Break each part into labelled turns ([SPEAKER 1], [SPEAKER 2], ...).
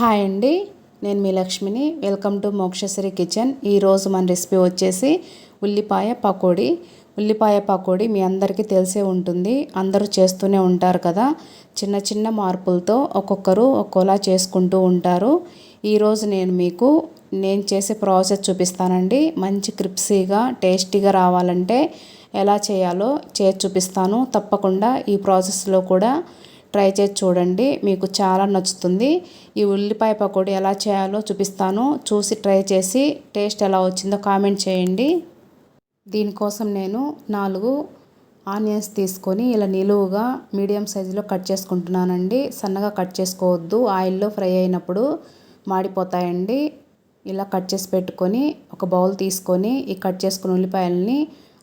[SPEAKER 1] Hi అండి నేను మీ లక్ష్మిని. Welcome to Mokshashri kitchen. ఈరోజు మన రెసిపీ వచ్చేసి ఉల్లిపాయ పకోడీ. ఉల్లిపాయ పకోడీ మీ అందరికీ తెలిసే ఉంటుంది. అందరూ చేస్తూనే ఉంటారు కదా. చిన్న చిన్న మార్పులతో ఒక్కొక్కరు ఒక్కోలా చేసుకుంటూ ఉంటారు. ఈరోజు నేను మీకు నేను చేసే ప్రాసెస్ చూపిస్తానండి. మంచి క్రిప్సీగా టేస్టీగా రావాలంటే ఎలా చేయాలో చేసి చూపిస్తాను. తప్పకుండా ఈ ప్రాసెస్లో కూడా ట్రై చేసి చూడండి. మీకు చాలా నచ్చుతుంది. ఈ ఉల్లిపాయ పకోడీ ఎలా చేయాలో చూపిస్తాను. చూసి ట్రై చేసి టేస్ట్ ఎలా వచ్చిందో కామెంట్ చేయండి. దీనికోసం నేను నాలుగు ఆనియన్స్ తీసుకొని ఇలా నిలువుగా మీడియం సైజులో కట్ చేసుకుంటున్నానండి. సన్నగా కట్ చేసుకోవద్దు. ఆయిల్లో ఫ్రై అయినప్పుడు మాడిపోతాయండి. ఇలా కట్ చేసి పెట్టుకొని ఒక బౌల్ తీసుకొని ఈ కట్ చేసుకున్న ఉల్లిపాయలని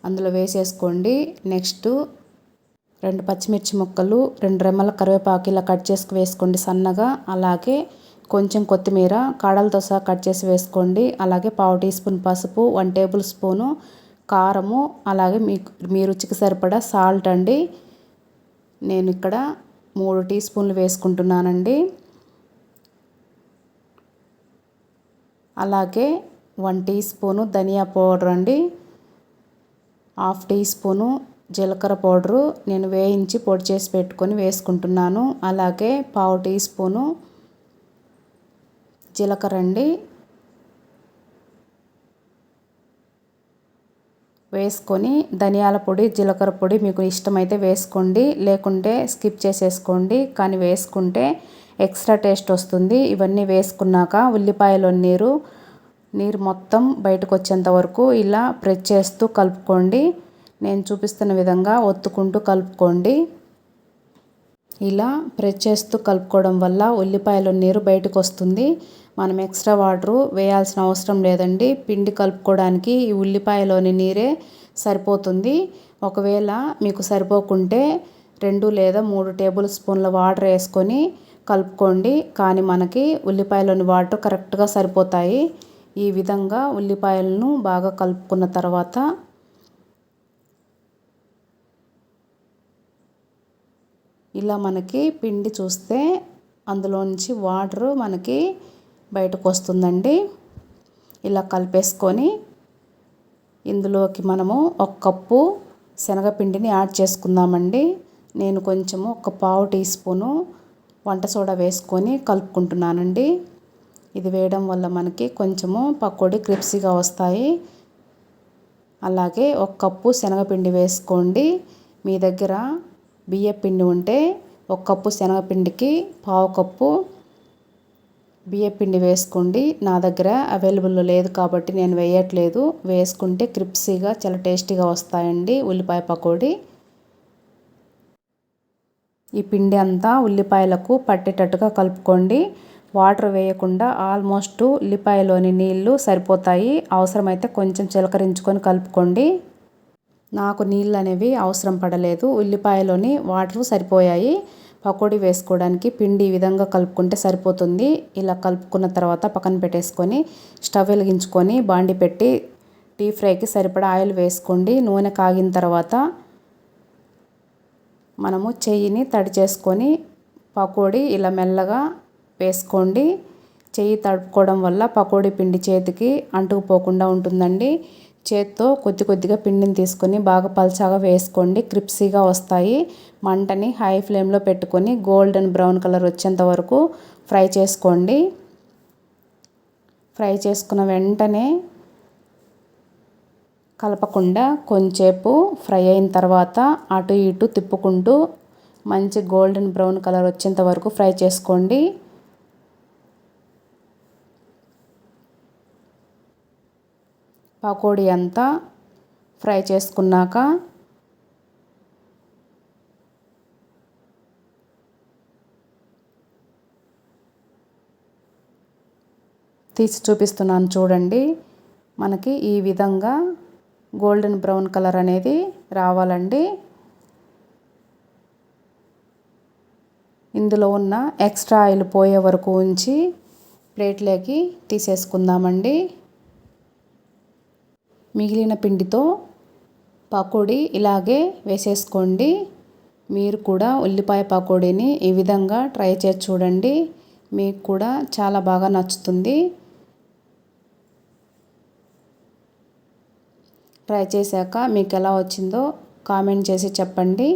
[SPEAKER 1] అందులో వేసేసుకోండి. నెక్స్ట్ రెండు పచ్చిమిర్చి ముక్కలు రెండు రెమ్మల కరివేపాకు ఇలా కట్ చేసి వేసుకోండి సన్నగా. అలాగే కొంచెం కొత్తిమీర కాడలతో సహా కట్ చేసి వేసుకోండి. అలాగే పావు టీ స్పూన్ పసుపు వన్ టేబుల్ స్పూను కారము అలాగే మీ మీ రుచికి సరిపడా సాల్ట్ అండి. నేను ఇక్కడ మూడు టీ స్పూన్లు వేసుకుంటున్నానండి. అలాగే వన్ టీ స్పూను ధనియా పౌడర్ అండి. హాఫ్ టీ స్పూను జీలకర్ర పౌడరు నేను వేయించి పొడి చేసి పెట్టుకొని వేసుకుంటున్నాను. అలాగే పావు టీ స్పూను జీలకర్ర అండి. వేసుకొని ధనియాల పొడి జీలకర్ర పొడి మీకు ఇష్టమైతే వేసుకోండి. లేకుంటే స్కిప్ చేసేసుకోండి. కానీ వేసుకుంటే ఎక్స్ట్రా టేస్ట్ వస్తుంది. ఇవన్నీ వేసుకున్నాక ఉల్లిపాయలో నీరు నీరు మొత్తం బయటకు వచ్చేంత వరకు ఇలా ప్రెస్ చేస్తూ కలుపుకోండి. నేను చూపిస్తున్న విధంగా ఒత్తుకుంటూ కలుపుకోండి. ఇలా ప్రెస్ చేస్తూ కలుపుకోవడం వల్ల ఉల్లిపాయల నీరు బయటకు వస్తుంది. మనం ఎక్స్ట్రా వాటరు వేయాల్సిన అవసరం లేదండి. పిండి కలుపుకోవడానికి ఈ ఉల్లిపాయలోని నీరే సరిపోతుంది. ఒకవేళ మీకు సరిపోకుంటే రెండు లేదా మూడు టేబుల్ స్పూన్ల వాటర్ వేసుకొని కలుపుకోండి. కానీ మనకి ఉల్లిపాయలోని వాటర్ కరెక్ట్గా సరిపోతాయి. ఈ విధంగా ఉల్లిపాయలను బాగా కలుపుకున్న తర్వాత ఇలా మనకి పిండి చూస్తే అందులో నుంచి వాటర్ మనకి బయటకు వస్తుందండి ఇలా కలిపేసుకొని ఇందులోకి మనము ఒక కప్పు శనగపిండిని యాడ్ చేసుకుందామండి. నేను కొంచెము ఒక పావు టీ స్పూను వంట సోడా వేసుకొని కలుపుకుంటున్నానండి. ఇది వేయడం వల్ల మనకి కొంచెము పకోడీ క్రిప్సీగా వస్తాయి. అలాగే ఒక కప్పు శనగపిండి వేసుకోండి. మీ దగ్గర బియ్యపిండి ఉంటే ఒక కప్పు శనగపిండికి పావు కప్పు బియ్యపిండి వేసుకోండి. నా దగ్గర అవైలబుల్లో లేదు కాబట్టి నేను వేయట్లేదు. వేసుకుంటే క్రిప్సీగా చాలా టేస్టీగా వస్తాయండి ఉల్లిపాయ పకోడీ. ఈ పిండి అంతా ఉల్లిపాయలకు పట్టేటట్టుగా కలుపుకోండి. వాటర్ వేయకుండా ఆల్మోస్ట్ ఉల్లిపాయలోని నీళ్ళు సరిపోతాయి. అవసరమైతే కొంచెం చిలకరించుకొని కలుపుకోండి. నాకు నీళ్ళు అనేవి అవసరం పడలేదు. ఉల్లిపాయలోని వాటర్ సరిపోయాయి. పకోడీ వేసుకోవడానికి పిండి ఈ విధంగా కలుపుకుంటే సరిపోతుంది. ఇలా కలుపుకున్న తర్వాత పక్కన పెట్టేసుకొని స్టవ్ వెలిగించుకొని బాండి పెట్టి డీప్ ఫ్రైకి సరిపడా ఆయిల్ వేసుకోండి. నూనె కాగిన తర్వాత మనము చెయ్యిని తడి చేసుకొని పకోడీ ఇలా మెల్లగా వేసుకోండి. చెయ్యి తడుపుకోవడం వల్ల పకోడీ పిండి చేతికి అంటుకుపోకుండా ఉంటుందండి. చేత్తో కొద్ది కొద్దిగా పిండిని తీసుకొని బాగా పల్చాగా వేసుకోండి. క్రిప్సీగా వస్తాయి. మంటని హై ఫ్లేమ్లో పెట్టుకొని గోల్డెన్ బ్రౌన్ కలర్ వచ్చేంత వరకు ఫ్రై చేసుకోండి. ఫ్రై చేసుకున్న వెంటనే కలపకుండా కొంచెంసేపు ఫ్రై అయిన తర్వాత అటు ఇటు తిప్పుకుంటూ మంచి గోల్డెన్ బ్రౌన్ కలర్ వచ్చేంత వరకు ఫ్రై చేసుకోండి. పకోడీ అంతా ఫ్రై చేసుకున్నాక తీసి చూపిస్తున్నాను చూడండి. మనకి ఈ విధంగా గోల్డెన్ బ్రౌన్ కలర్ అనేది రావాలండి. ఇందులో ఉన్న ఎక్స్ట్రా ఆయిల్ పోయే వరకు ఉంచి ప్లేట్లోకి తీసేసుకుందామండి. మిగిలిన పిండితో పకోడీ ఇలాగే వేసేసుకోండి. మీరు కూడా ఉల్లిపాయ పకోడీని ఈ విధంగా ట్రై చేసి చూడండి. మీకు కూడా చాలా బాగా నచ్చుతుంది. ట్రై చేశాక మీకు ఎలా వచ్చిందో కామెంట్ చేసి చెప్పండి.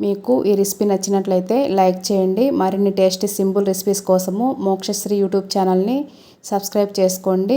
[SPEAKER 1] మీకు ఈ రెసిపీ నచ్చినట్లయితే లైక్ చేయండి. మరిన్ని టేస్టీ సింపుల్ రెసిపీస్ కోసము మోక్షశ్రీ యూట్యూబ్ ఛానల్ని సబ్స్క్రైబ్ చేసుకోండి.